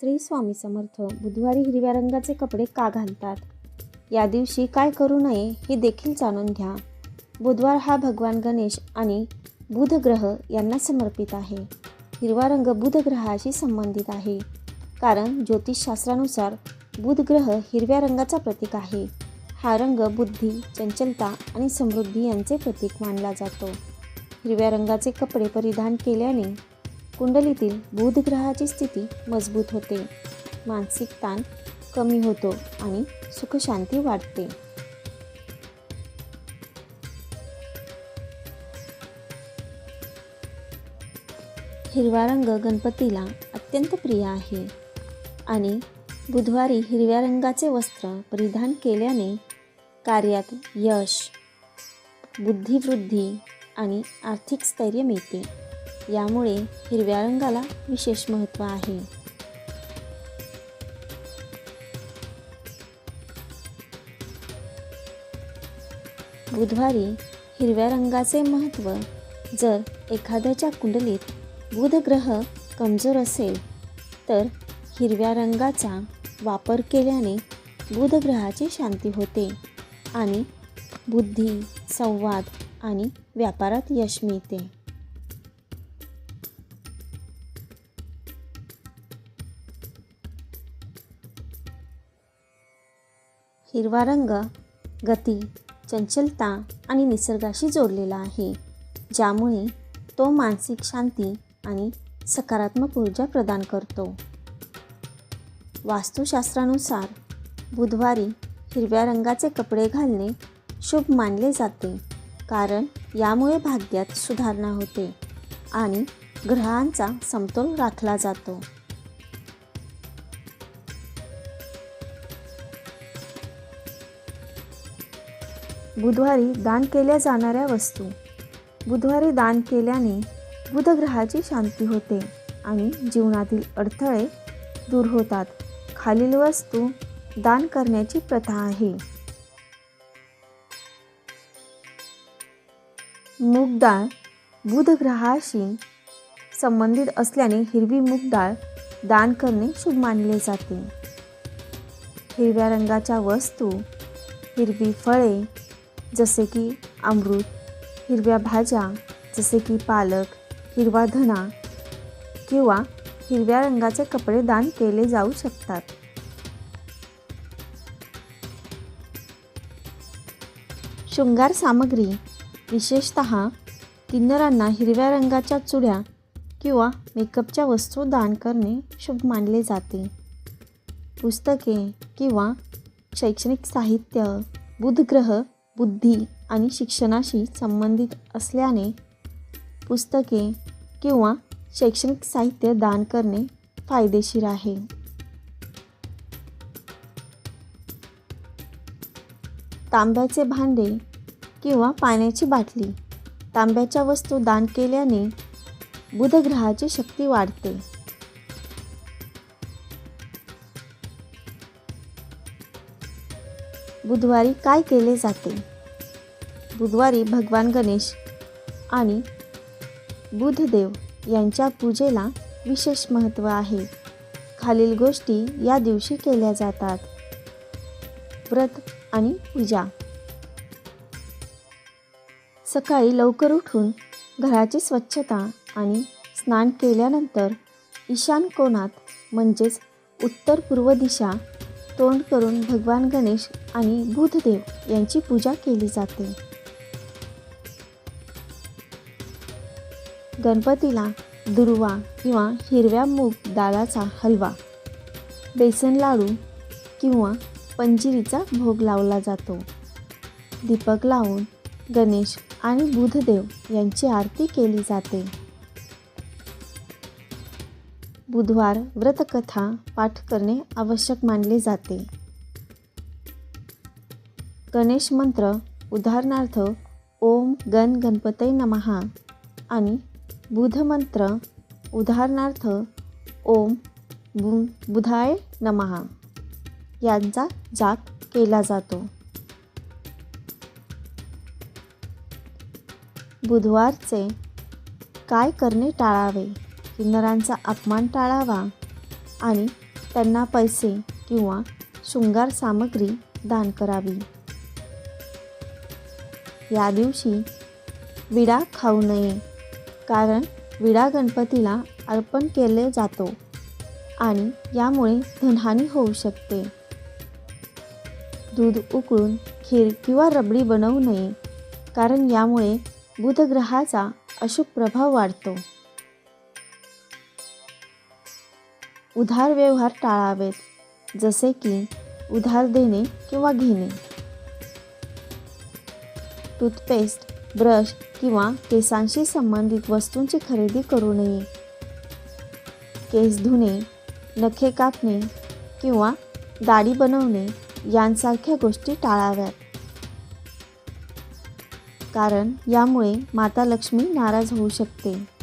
श्री स्वामी समर्थ बुधवारी हिरव्या रंगाचे कपडे का घालतात? या दिवशी काय करू नये हे देखील जाणून घ्या. बुधवार हा भगवान गणेश आणि बुध ग्रह यांना समर्पित आहे. हिरवा रंग बुध ग्रहाशी संबंधित आहे. कारण ज्योतिषशास्त्रानुसार बुध ग्रह हिरव्या रंगाचा प्रतीक आहे. हा रंग बुद्धी चंचलता आणि समृद्धी यांचे प्रतीक मानला जातो. हिरव्या रंगाचे कपडे परिधान केल्याने कुंडलीतील बुध ग्रहाची स्थिती मजबूत होते. मानसिक ताण कमी होतो आणि सुखशांती वाढते. हिरवा रंग गणपतीला अत्यंत प्रिय आहे आणि बुधवारी हिरव्या रंगाचे वस्त्र परिधान केल्याने कार्यात यश बुद्धिवृद्धी आणि आर्थिक स्थैर्य मिळते. यामुळे हिरव्या रंगाला विशेष महत्त्व आहे. बुधवारी हिरव्या रंगाचे महत्त्व जर एखाद्याच्या कुंडलीत बुध ग्रह कमजोर असेल तर हिरव्या रंगाचा वापर केल्याने बुध ग्रहाची शांती होते आणि बुद्धी संवाद आणि व्यापारात यश मिळते. हिरवा रंग गती चंचलता आणि निसर्गाशी जोडलेला आहे ज्यामुळे तो मानसिक शांती आणि सकारात्मक ऊर्जा प्रदान करतो. वास्तुशास्त्रानुसार बुधवारी हिरव्या रंगाचे कपडे घालणे शुभ मानले जाते कारण यामुळे भाग्यात सुधारणा होते आणि ग्रहांचा समतोल राखला जातो. बुधवारी दान केल्या जाणाऱ्या वस्तू. बुधवारी दान केल्याने बुधग्रहाची शांती होते आणि जीवनातील अडथळे दूर होतात. खालील वस्तू दान करण्याची प्रथा आहे. मूग डाळ बुधग्रहाशी संबंधित असल्याने हिरवी मूग डाळ दान करणे शुभ मानले जाते. हिरव्या रंगाच्या वस्तू हिरवी फळे जसे की अमृत हिरव्या भाज्या जसे की पालक हिरवा धना किंवा हिरव्या रंगाचे कपडे दान केले जाऊ शकतात. शृंगार सामग्री विशेषत किन्नरांना हिरव्या रंगाच्या चुड्या किंवा मेकअपच्या वस्तू दान करणे शुभ मानले जाते. पुस्तके किंवा शैक्षणिक साहित्य बुधग्रह बुद्धी आणि शिक्षणाशी संबंधित असल्याने पुस्तके किंवा शैक्षणिक साहित्य दान करणे फायदेशीर आहे. तांब्याचे भांडे किंवा पाण्याची बाटली तांब्याच्या वस्तू दान केल्याने बुधग्रहाची शक्ती वाढते. बुधवारी काय केले जाते? बुधवारी भगवान गणेश आणि बुधदेव यांच्या पूजेला विशेष महत्त्व आहे. खालील गोष्टी या दिवशी केल्या जातात. व्रत आणि पूजा. सकाळी लवकर उठून घराची स्वच्छता आणि स्नान केल्यानंतर ईशान कोणात म्हणजेच उत्तर पूर्व दिशा तोंड करून भगवान गणेश आणि बुधदेव यांची पूजा केली जाते. गणपतीला दुर्वा किंवा हिरव्या मूग डाळाचा हलवा बेसन लाडू किंवा पंजिरीचा भोग लावला जातो. दीपक लावून गणेश आणि बुधदेव यांची आरती केली जाते. बुधवार व्रतकथा पाठ करणे आवश्यक मानले जाते. गणेश मंत्र उदाहरणार्थ ओम गण गणपतय नमहा आणि बुध मंत्र उदाहरणार्थ ओम बु बुधाय नमहा यांचा जाप केला जातो. बुधवारचे काय करणे टाळावे? किन्नरांचा अपमान टाळावा आणि त्यांना पैसे किंवा शृंगार सामग्री दान करावी. या दिवशी विडा खाऊ नये कारण विडा गणपतीला अर्पण केले जातो आणि यामुळे धनहानी होऊ शकते. दूध उकळून खीर किंवा रबडी बनवू नये कारण यामुळे बुधग्रहाचा अशुभ प्रभाव वाढतो. उधार व्यवहार टाळावेत जसे की उधार देणे किंवा घेणे. टूथपेस्ट ब्रश किंवा केसांशी संबंधित वस्तूंची खरेदी करू नये. केस धुणे नखे कापणे किंवा दाढी बनवणे यांसारख्या गोष्टी टाळाव्यात. कारण यामुळे माता लक्ष्मी नाराज होऊ शकते.